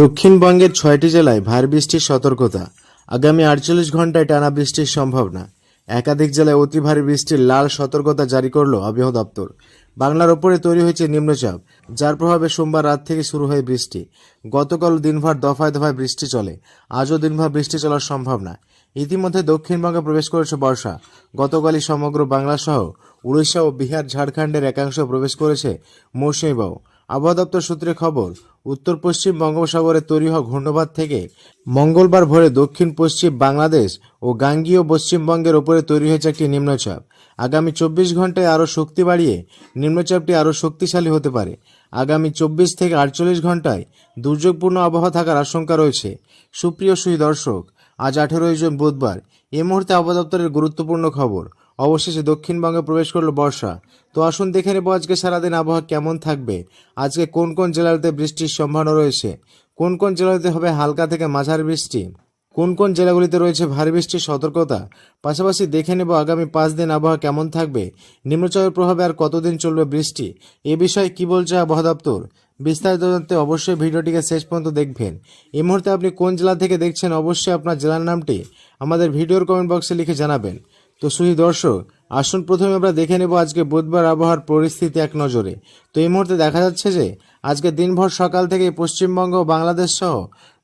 দক্ষিণবঙ্গের ছয়টি জেলায় ভারী বৃষ্টির সতর্কতা। আগামী আটচল্লিশ ঘন্টায় টানা বৃষ্টির সম্ভাবনা। একাধিক জেলায় অতি ভারী বৃষ্টির লাল সতর্কতা জারি করল আবহাওয়া দপ্তর। বাংলার ওপরে তৈরি হয়েছে নিম্নচাপ, যার প্রভাবে সোমবার রাত থেকে শুরু হয় বৃষ্টি। গতকাল দিনভর দফায় দফায় বৃষ্টি চলে, আজও দিনভর বৃষ্টি চলার সম্ভাবনা। ইতিমধ্যে দক্ষিণবঙ্গে প্রবেশ করেছে বর্ষা। গতকালই সমগ্র বাংলা সহ উড়িষ্যা ও বিহার, ঝাড়খণ্ডের একাংশ প্রবেশ করেছে মৌসুমী বায়ু আবহাওয়া দপ্তর সূত্রে খবর, উত্তর পশ্চিম বঙ্গোপসাগরে তৈরি হওয়া ঘূর্ণবাদ থেকে মঙ্গলবার ভোরে দক্ষিণ পশ্চিম বাংলাদেশ ও গাঙ্গীয় পশ্চিমবঙ্গের ওপরে তৈরি হয়েছে একটি নিম্নচাপ। আগামী চব্বিশ ঘন্টায় আরও শক্তি বাড়িয়ে নিম্নচাপটি আরও শক্তিশালী হতে পারে। আগামী চব্বিশ থেকে আটচল্লিশ ঘন্টায় দুর্যোগপূর্ণ আবহাওয়া থাকার আশঙ্কা রয়েছে। সুপ্রিয় সুই দর্শক আজ আঠেরোই জুন বুধবার। এই মুহূর্তে আবহাওয়া দপ্তরের গুরুত্বপূর্ণ খবর অবশেষে দক্ষিণবঙ্গে প্রবেশ করল বর্ষা। তো আসুন দেখে নেব আজকে সারাদিন আবহাওয়া কেমন থাকবে। আজকে কোন কোন জেলাতে বৃষ্টির সম্ভাবনা রয়েছে? কোন কোন জেলাতে হবে হালকা থেকে মাঝারি বৃষ্টি? কোন কোন জেলাগুলিতে রয়েছে ভারী বৃষ্টির সতর্কতা? পাশাপাশি দেখে নেব আগামী পাঁচ দিন আবহাওয়া কেমন থাকবে? নিম্নচাপের প্রভাবে আর কতদিন চলবে বৃষ্টি? এ বিষয়ে কি বলছে আবহাওয়া দপ্তর? বিস্তারিত জানতে অবশ্যই ভিডিওটিকে শেষ পর্যন্ত দেখবেন। এই মুহূর্তে আপনি কোন জেলা থেকে দেখছেন, অবশ্যই আপনার জেলার নামটি আমাদের ভিডিওর কমেন্ট বক্সে লিখে জানাবেন। তো সুধী দর্শক, আসুন প্রথমে আমরা দেখে নেব আজকে বুধবার আবহাওয়ার পরিস্থিতি এক নজরে। তো এই মুহূর্তে দেখা যাচ্ছে যে, আজকে দিনভর সকাল থেকে পশ্চিমবঙ্গ বাংলাদেশ সহ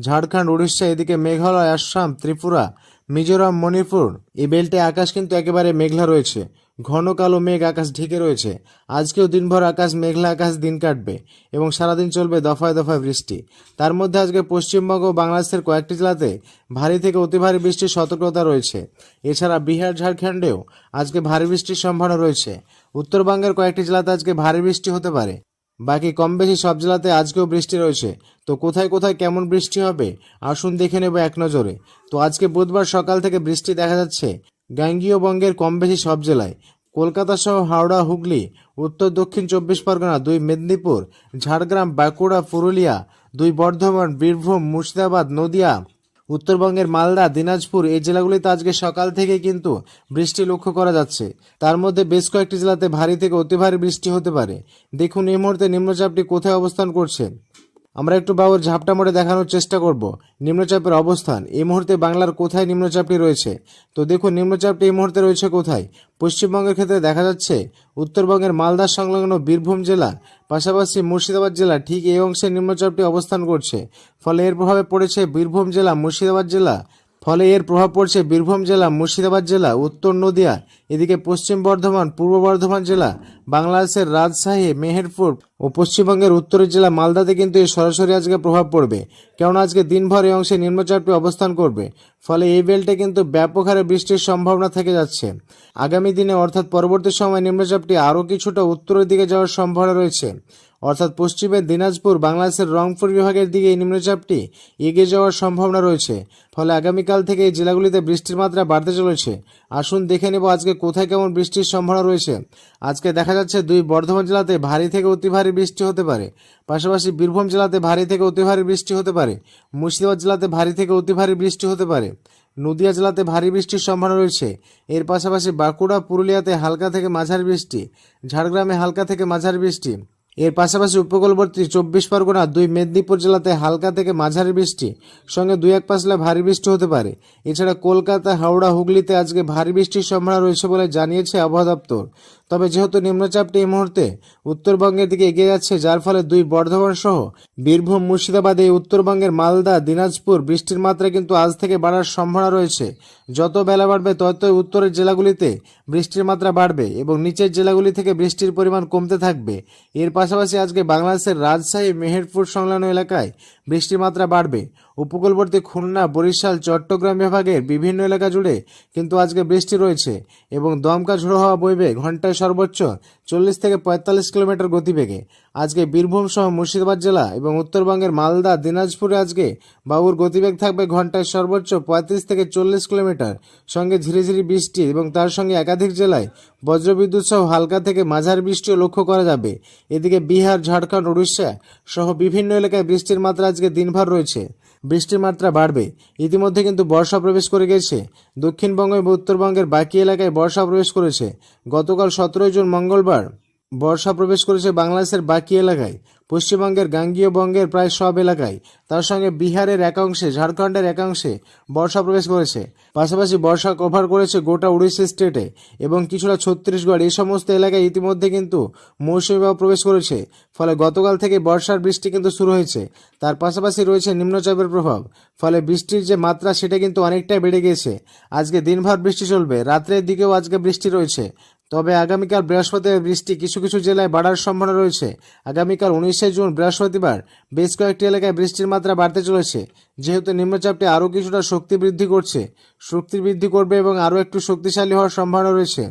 ঝাড়খণ্ড, উড়িষ্যা, এদিকে মেঘালয়, আসাম, ত্রিপুরা মিজোরাম, মণিপুর, এই বেল্টে আকাশ কিন্তু একেবারে মেঘলা রয়েছে। ঘন কালো মেঘ আকাশ ঢেকে রয়েছে। আজকেও দিনভর আকাশ মেঘলা আকাশ দিন কাটবে এবং সারাদিন চলবে দফায় দফায় বৃষ্টি। তার মধ্যে আজকে পশ্চিমবঙ্গ ও বাংলাদেশের কয়েকটি জেলাতে ভারী থেকে অতি ভারী বৃষ্টির সতর্কতা রয়েছে। এছাড়া বিহার, ঝাড়খণ্ডেও আজকে ভারী বৃষ্টির সম্ভাবনা রয়েছে। উত্তরবঙ্গের কয়েকটি জেলাতে আজকে ভারী বৃষ্টি হতে পারে। বাকি কম বেশি সব জেলাতে আজকেও বৃষ্টি রয়েছে। তো কোথায় কোথায় কেমন বৃষ্টি হবে? আসুন দেখে নেব এক নজরে। তো আজকে বুধবার সকাল থেকে বৃষ্টি দেখা যাচ্ছে গাঙ্গীয় বঙ্গের কম বেশি সব জেলায়। কলকাতা সহ হাওড়া, হুগলি, উত্তর, দক্ষিণ চব্বিশ পরগনা, দুই মেদিনীপুর, ঝাড়গ্রাম, বাঁকুড়া, পুরুলিয়া, দুই বর্ধমান, বীরভূম, মুর্শিদাবাদ, নদিয়া উত্তরবঙ্গের মালদা, দিনাজপুর এই জেলাগুলিতে আজকে সকাল থেকে কিন্তু বৃষ্টি লক্ষ্য করা যাচ্ছে। তার মধ্যে বেশ কয়েকটি জেলাতে ভারী থেকে অতি ভারী বৃষ্টি হতে পারে। দেখুন এই মুহূর্তে নিম্নচাপটি কোথায় অবস্থান করছে। আমরা একটু বাবুর ঝাপটা মোড়ে দেখানোর চেষ্টা করব নিম্নচাপের অবস্থান। এই মুহূর্তে বাংলার কোথায় নিম্নচাপটি রয়েছে? তো দেখুন, নিম্নচাপটি এই মুহূর্তে রয়েছে কোথায়? পশ্চিমবঙ্গের ক্ষেত্রে দেখা যাচ্ছে, উত্তরবঙ্গের মালদা সংলগ্ন বীরভূম জেলা পাশাপাশি মুর্শিদাবাদ জেলা ঠিক এই অংশে নিম্নচাপটি অবস্থান করছে। ফলে এর প্রভাবে পড়েছে বীরভূম জেলা, মুর্শিদাবাদ জেলা ফলে এর প্রভাব পড়ছে বীরভূম জেলা, মুর্শিদাবাদ জেলা, উত্তর নদিয়া, এদিকে পশ্চিম বর্ধমান, পূর্ব বর্ধমান জেলা, বাংলাদেশের রাজশাহী, মেহেরপুর ও পশ্চিমবঙ্গের উত্তরের জেলা মালদাতে কিন্তু এই সরাসরি আজকে প্রভাব পড়বে। কেননা আজকে দিনভর এই অংশে নিম্নচাপটি অবস্থান করবে। ফলে এই বেল্টে কিন্তু ব্যাপক হারে বৃষ্টির সম্ভাবনা থেকে যাচ্ছে। আগামী দিনে অর্থাৎ পরবর্তী সময় নিম্নচাপটি আরও কিছুটা উত্তরের দিকে যাওয়ার সম্ভাবনা রয়েছে। অর্থাৎ পশ্চিমের দিনাজপুর, বাংলাদেশের রংপুর বিভাগের দিকে এই নিম্নচাপটি এগিয়ে যাওয়ার সম্ভাবনা রয়েছে। ফলে আগামীকাল থেকে এই জেলাগুলিতে বৃষ্টির মাত্রা বাড়তে চলেছে। আসুন দেখে নেব আজকে কোথায় কেমন বৃষ্টির সম্ভাবনা রয়েছে। আজকে দেখা যাচ্ছে দুই বর্ধমান জেলাতে ভারী থেকে অতি ভারী বৃষ্টি হতে পারে। পাশাপাশি বীরভূম জেলাতে ভারী থেকে অতি ভারী বৃষ্টি হতে পারে। মুর্শিদাবাদ জেলাতে ভারী থেকে অতি ভারী বৃষ্টি হতে পারে। নদিয়া জেলাতে ভারী বৃষ্টির সম্ভাবনা রয়েছে। এর পাশাপাশি বাঁকুড়া, পুরুলিয়াতে হালকা থেকে মাঝারি বৃষ্টি। ঝাড়গ্রামে হালকা থেকে মাঝারি বৃষ্টি। এর পাশাপাশি উপকূলবর্তী চব্বিশ পরগনা, দুই মেদিনীপুর জেলাতে হালকা থেকে মাঝারি বৃষ্টি, সঙ্গে দুই এক পাঁচলা ভারী বৃষ্টি হতে পারে। এছাড়া কলকাতা, হাওড়া, হুগলিতে আজকে ভারী বৃষ্টির সম্ভাবনা রয়েছে বলে জানিয়েছে আবহাওয়া দপ্তর। তবে যেহেতু নিম্নচাপটি এই মুহূর্তে উত্তরবঙ্গের দিকে এগিয়ে যাচ্ছে, যার ফলে দুই বর্ধমান সহ বীরভূম, মুর্শিদাবাদ এই উত্তরবঙ্গের মালদা, দিনাজপুর বৃষ্টির মাত্রা কিন্তু আজ থেকে বাড়ার সম্ভাবনা রয়েছে। যত বেলা বাড়বে, ততই উত্তরের জেলাগুলিতে বৃষ্টির মাত্রা বাড়বে এবং নিচের জেলাগুলি থেকে বৃষ্টির পরিমাণ কমতে থাকবে। এর পাশাপাশি আজকে বাংলাদেশের রাজশাহী, মেহেরপুর সংলগ্ন এলাকায় বৃষ্টির মাত্রা বাড়বে। উপকূলবর্তী খুলনা, বরিশাল, চট্টগ্রাম বিভাগের বিভিন্ন এলাকা জুড়ে কিন্তু আজকে বৃষ্টি রয়েছে এবং দমকা ঝোড়ো হওয়া বইবে ঘন্টায় সর্বোচ্চ চল্লিশ থেকে পঁয়তাল্লিশ কিলোমিটার গতিবেগে। আজকে বীরভূম সহ মুর্শিদাবাদ জেলা এবং উত্তরবঙ্গের মালদা, দিনাজপুরে আজকে বাবুর গতিবেগ থাকবে ঘন্টায় সর্বোচ্চ পঁয়ত্রিশ থেকে চল্লিশ কিলোমিটার। সঙ্গে ঝিরিঝিরি বৃষ্টি এবং তার সঙ্গে একাধিক জেলায় বজ্রবিদ্যুৎ সহ হালকা থেকে মাঝার বৃষ্টিও লক্ষ্য করা যাবে। এদিকে বিহার, ঝাড়খণ্ড, উড়িষ্যা সহ বিভিন্ন এলাকায় বৃষ্টির মাত্রা আজকে দিনভর রয়েছে। বৃষ্টির মাত্রা বাড়বে। ইতিমধ্যে কিন্তু বর্ষা প্রবেশ করে গেছে। দক্ষিণবঙ্গ এবং উত্তরবঙ্গের বাকি এলাকায় বর্ষা প্রবেশ করেছে। গতকাল সতেরোই জুন মঙ্গলবার বর্ষা প্রবেশ করেছে বাংলাদেশের বাকি এলাকায়। পশ্চিমবঙ্গের গাঙ্গীয় বঙ্গের প্রায় সব এলাকায়। তার সঙ্গে বিহারের একাংশে, ঝাড়খণ্ডের একাংশে বর্ষা প্রবেশ করেছে। পাশাপাশি বর্ষা কভার করেছে গোটা উড়িষ্যা স্টেটে এবং কিছুটা ছত্তিশগড়। এই সমস্ত এলাকায় ইতিমধ্যে কিন্তু মৌসুমী বায়ু প্রবেশ করেছে। ফলে গতকাল থেকে বর্ষার বৃষ্টি কিন্তু শুরু হয়েছে। তার পাশাপাশি রয়েছে নিম্নচাপের প্রভাব। ফলে বৃষ্টির যে মাত্রা, সেটা কিন্তু অনেকটাই বেড়ে গিয়েছে। আজকে দিনভর বৃষ্টি চলবে। রাত্রের দিকেও আজকে বৃষ্টি রয়েছে। তবে আগামীকাল বৃহস্পতিবার বৃষ্টি কিছু কিছু জেলায় বাড়ার সম্ভাবনা রয়েছে। আগামীকাল উনিশে জুন বৃহস্পতিবার বেশ কয়েকটি এলাকায় বৃষ্টির মাত্রা বাড়তে চলেছে। যেহেতু নিম্নচাপটি আরও কিছুটা শক্তি বৃদ্ধি করছে, শক্তি বৃদ্ধি করবে এবং আরও একটু শক্তিশালী হওয়ার সম্ভাবনা রয়েছে।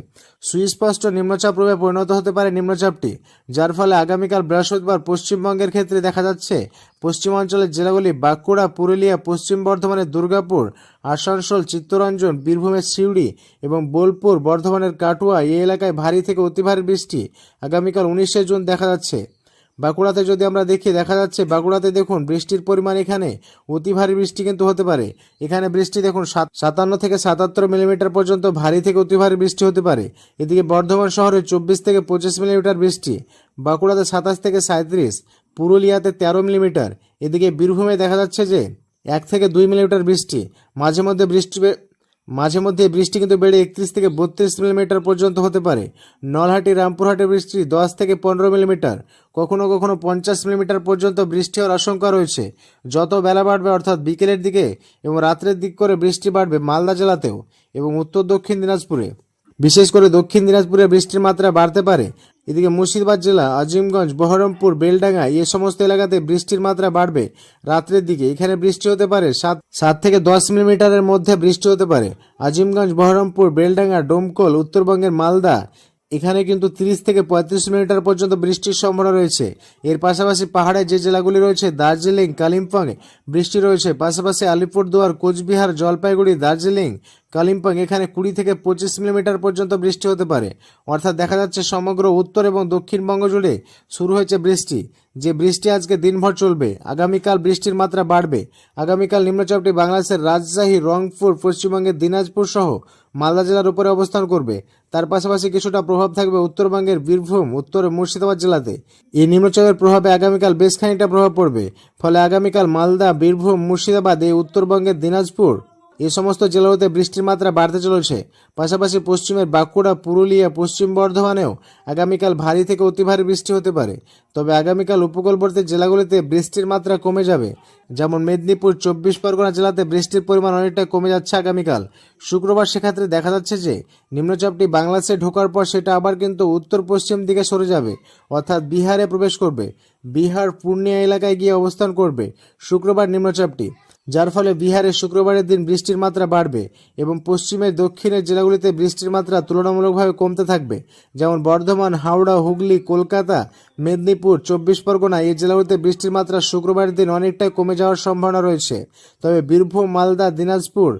সুস্পষ্ট নিম্নচাপ রূপে পরিণত হতে পারে নিম্নচাপটি, যার ফলে আগামীকাল বৃহস্পতিবার পশ্চিমবঙ্গের ক্ষেত্রে দেখা যাচ্ছে, পশ্চিমাঞ্চলের জেলাগুলি বাঁকুড়া, পুরুলিয়া, পশ্চিম বর্ধমানের দুর্গাপুর, আসানসোল, চিত্তরঞ্জন, বীরভূমের সিউড়ি এবং বোলপুর, বর্ধমানের কাটুয়া এই এলাকায় ভারী থেকে অতি ভারী বৃষ্টি। আগামীকাল উনিশে জুন দেখা যাচ্ছে। বাঁকুড়াতে যদি আমরা দেখি, দেখা যাচ্ছে বাঁকুড়াতে দেখুন বৃষ্টির পরিমাণ এখানে অতি ভারী বৃষ্টি কিন্তু হতে পারে। এখানে বৃষ্টি দেখুন সাত, সাতান্ন থেকে সাতাত্তর মিলিমিটার পর্যন্ত ভারী থেকে অতি ভারী বৃষ্টি হতে পারে। এদিকে বর্ধমান শহরে চব্বিশ থেকে পঁচিশ মিলিমিটার বৃষ্টি, বাঁকুড়াতে সাতাশ থেকে সাঁত্রিশ পুরুলিয়াতে তেরো মিলিমিটার। এদিকে বীরভূমে দেখা যাচ্ছে যে এক থেকে দুই মিলিমিটার বৃষ্টি, মাঝে মধ্যে বৃষ্টি মাঝে মধ্যে বৃষ্টি কিন্তু বেড়ে একত্রিশ থেকে বত্রিশ মিলিমিটার পর্যন্ত হতে পারে। নলহাটি রামপুরহাটে বৃষ্টি দশ থেকে পনেরো মিলিমিটার। কখনো কখনো পঞ্চাশ মিলিমিটার পর্যন্ত বৃষ্টি হওয়ার আশঙ্কা রয়েছে। যত বেলা বাড়বে, অর্থাৎ বিকেলের দিকে এবং রাত্রের দিক করে বৃষ্টি বাড়বে মালদা জেলাতেও এবং উত্তর দক্ষিণ দিনাজপুরে। বিশেষ করে দক্ষিণ দিনাজপুরে বৃষ্টির মাত্রা বাড়তে পারে। এদিকে মুর্শিদাবাদ জেলা, আজিমগঞ্জ, বহরমপুর বেলডাঙ্গা এ সমস্ত এলাকাতে বৃষ্টির মাত্রা বাড়বে। রাত্রের দিকে এখানে বৃষ্টি হতে পারে সাত সাত থেকে দশ মিলিমিটারের মধ্যে বৃষ্টি হতে পারে। আজিমগঞ্জ, বহরমপুর, বেলডাঙ্গা, ডোমকল, উত্তরবঙ্গের মালদা এখানে কিন্তু তিরিশ থেকে পঁয়ত্রিশ মিলিমিটার পর্যন্ত বৃষ্টির সম্ভাবনা রয়েছে। এর পাশাপাশি পাহাড়ে যে জেলাগুলি রয়েছে, দার্জিলিং, কালিম্পং, বৃষ্টি রয়েছে। পাশাপাশি আলিপুরদুয়ার, কোচবিহার, জলপাইগুড়ি, দার্জিলিং, কালিম্পং, এখানে কুড়ি থেকে পঁচিশ মিলিমিটার পর্যন্ত বৃষ্টি হতে পারে। অর্থাৎ দেখা যাচ্ছে সমগ্র উত্তর এবং দক্ষিণবঙ্গ জুড়ে শুরু হয়েছে বৃষ্টি। যে বৃষ্টি আজকে দিনভর চলবে, আগামীকাল বৃষ্টির মাত্রা বাড়বে। আগামীকাল নিম্নচাপটি বাংলাদেশের রাজশাহী, রংপুর, পশ্চিমবঙ্গের দিনাজপুর সহ মালদা জেলার উপরে অবস্থান করবে। তার পাশাপাশি কিছুটা প্রভাব থাকবে উত্তরবঙ্গের বীরভূম, উত্তরে মুর্শিদাবাদ জেলাতে। এই নিম্নচাপের প্রভাবে আগামীকাল বেশ খানিকটা প্রভাব পড়বে। ফলে আগামীকাল মালদা, বীরভূম, মুর্শিদাবাদ, এই উত্তরবঙ্গের দিনাজপুর এই সমস্ত জেলাগুলোতে বৃষ্টির মাত্রা বাড়তে চলেছে। পাশাপাশি পশ্চিমের বাঁকুড়া, পুরুলিয়া, পশ্চিম বর্ধমানেও আগামীকাল ভারী থেকে অতি ভারী বৃষ্টি হতে পারে। তবে আগামীকাল উপকূলবর্তী জেলাগুলিতে বৃষ্টির মাত্রা কমে যাবে। যেমন মেদিনীপুর, চব্বিশ পরগনা জেলাতে বৃষ্টির পরিমাণ অনেকটা কমে যাচ্ছে আগামীকাল। শুক্রবার সেক্ষেত্রে দেখা যাচ্ছে যে, নিম্নচাপটি বাংলাদেশে ঢোকার পর সেটা আবার কিন্তু উত্তর পশ্চিম দিকে সরে যাবে, অর্থাৎ বিহারে প্রবেশ করবে। বিহার, পূর্ণিয়া এলাকায় গিয়ে অবস্থান করবে শুক্রবার নিম্নচাপটি। যার ফলে বিহারে শুক্রবারের দিন বৃষ্টির মাত্রা বাড়বে এবং পশ্চিমের দক্ষিণের জেলাগুলিতে বৃষ্টির মাত্রা তুলনামূলকভাবে কমতে থাকবে, যেমন বর্ধমান, হাওড়া, হুগলি, কলকাতা, মেদিনীপুর, চব্বিশ পরগনা এই জেলাগুলিতে বৃষ্টির মাত্রা শুক্রবারের দিন অনেকটাই কমে যাওয়ার সম্ভাবনা রয়েছে। তবে বীরভূম, মালদা, দিনাজপুর,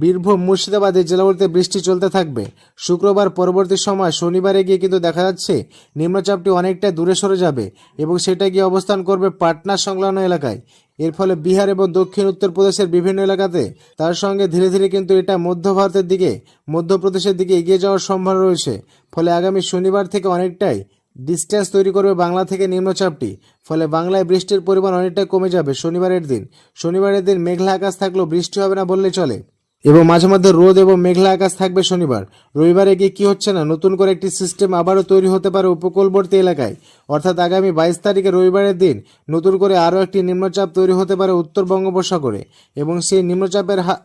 বীরভূম, মুর্শিদাবাদ এই জেলাগুলিতে বৃষ্টি চলতে থাকবে। শুক্রবার পরবর্তী সময় শনিবারে গিয়ে কিন্তু দেখা যাচ্ছে নিম্নচাপটি অনেকটা দূরে সরে যাবে এবং সেটা গিয়ে অবস্থান করবে পাটনা সংলগ্ন এলাকায়। এর ফলে বিহার এবং দক্ষিণ উত্তর প্রদেশের বিভিন্ন এলাকাতে তার সঙ্গে ধীরে ধীরে কিন্তু এটা মধ্য ভারতের দিকে মধ্যপ্রদেশের দিকে এগিয়ে যাওয়ার সম্ভাবনা রয়েছে। ফলে আগামী শনিবার থেকে অনেকটাই ডিস্টেন্স তৈরি করবে বাংলা থেকে নিম্নচাপটি। ফলে বাংলায় বৃষ্টির পরিমাণ অনেকটাই কমে যাবে শনিবারের দিন। শনিবারের দিন মেঘলা আকাশ থাকলেও বৃষ্টি হবে না বললে চলে। এবং মাঝে মধ্যে রোদ এবং মেঘলা আকাশ থাকবে শনিবার। রবিবারে গিয়ে কি হচ্ছে না? নতুন করে একটি সিস্টেম আবারও তৈরি হতে পারে উপকূলবর্তী এলাকায়। অর্থাৎ আগামী বাইশ তারিখে রবিবারের দিন নতুন করে আরও একটি নিম্নচাপ তৈরি হতে পারে উত্তর বঙ্গোপসাগরে। এবং সেই নিম্নচাপের হা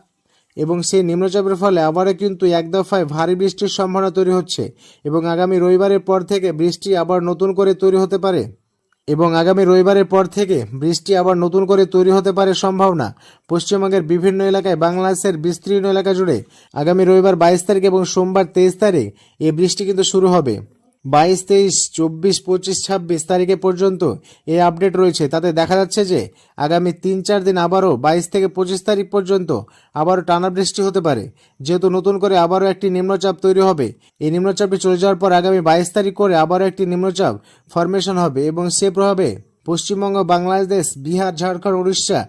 এবং সেই নিম্নচাপের ফলে আবারও কিন্তু এক দফায় ভারী বৃষ্টির সম্ভাবনা তৈরি হচ্ছে। এবং আগামী রবিবারের পর থেকে বৃষ্টি আবার নতুন করে তৈরি হতে পারে। এবং আগামী রবিবারের পর থেকে বৃষ্টি আবার নতুন করে তৈরি হতে পারে সম্ভাবনা। পশ্চিমবঙ্গের বিভিন্ন এলাকায় বাংলাদেশের বিস্তীর্ণ এলাকা জুড়ে আগামী রবিবার বাইশ তারিখ এবং সোমবার তেইশ তারিখ এই বৃষ্টি কিন্তু শুরু হবে। বাইশ, তেইশ, চব্বিশ, পঁচিশ, ছাব্বিশ তারিখে পর্যন্ত এই আপডেট রয়েছে। তাতে দেখা যাচ্ছে যে আগামী তিন, চার দিন আবারও বাইশ থেকে পঁচিশ তারিখ পর্যন্ত আবারও টানা বৃষ্টি হতে পারে। যেহেতু নতুন করে আবারও একটি নিম্নচাপ তৈরি হবে, এই নিম্নচাপটি চলে যাওয়ার পর আগামী বাইশ তারিখ করে আবারও একটি নিম্নচাপ ফরমেশন হবে এবং সে প্রভাবে পশ্চিমবঙ্গ, বাংলাদেশ, বিহার, ঝাড়খণ্ড, উড়িষ্যা,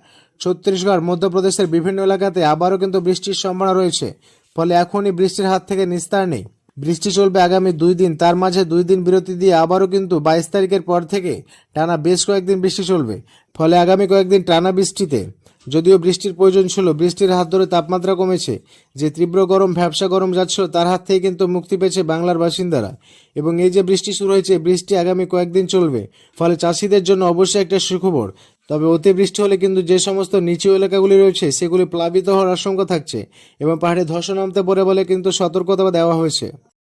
ছত্তিশগড়, মধ্যপ্রদেশের বিভিন্ন এলাকাতে আবারও কিন্তু বৃষ্টির সম্ভাবনা রয়েছে। ফলে এখনই বৃষ্টির হাত থেকে নিস্তার নেই। বৃষ্টি চলবে আগামী দুই দিন। তার মাঝে দুই দিন বিরতি দিয়ে আবারও কিন্তু বাইশ তারিখের পর থেকে টানা বেশ কয়েকদিন বৃষ্টি চলবে। ফলে আগামী কয়েকদিন টানা বৃষ্টিতে। যদিও বৃষ্টির প্রয়োজন ছিল, বৃষ্টির হাত ধরে তাপমাত্রা কমেছে। যে তীব্র গরম, ভ্যাবসা গরম যাচ্ছিল, তার হাত থেকে কিন্তু মুক্তি পেয়েছে বাংলার বাসিন্দারা। এবং এই যে বৃষ্টি শুরু হয়েছে, বৃষ্টি আগামী কয়েকদিন চলবে। ফলে চাষিদের জন্য অবশ্যই একটা সুখবর। তবে অতিবৃষ্টি হলে কিন্তু যে সমস্ত নিচু এলাকাগুলি রয়েছে, সেগুলি প্লাবিত হওয়ার আশঙ্কা থাকছে। এবং পাহাড়ে ধসে নামতে পারে বলে কিন্তু সতর্কতা দেওয়া হয়েছে।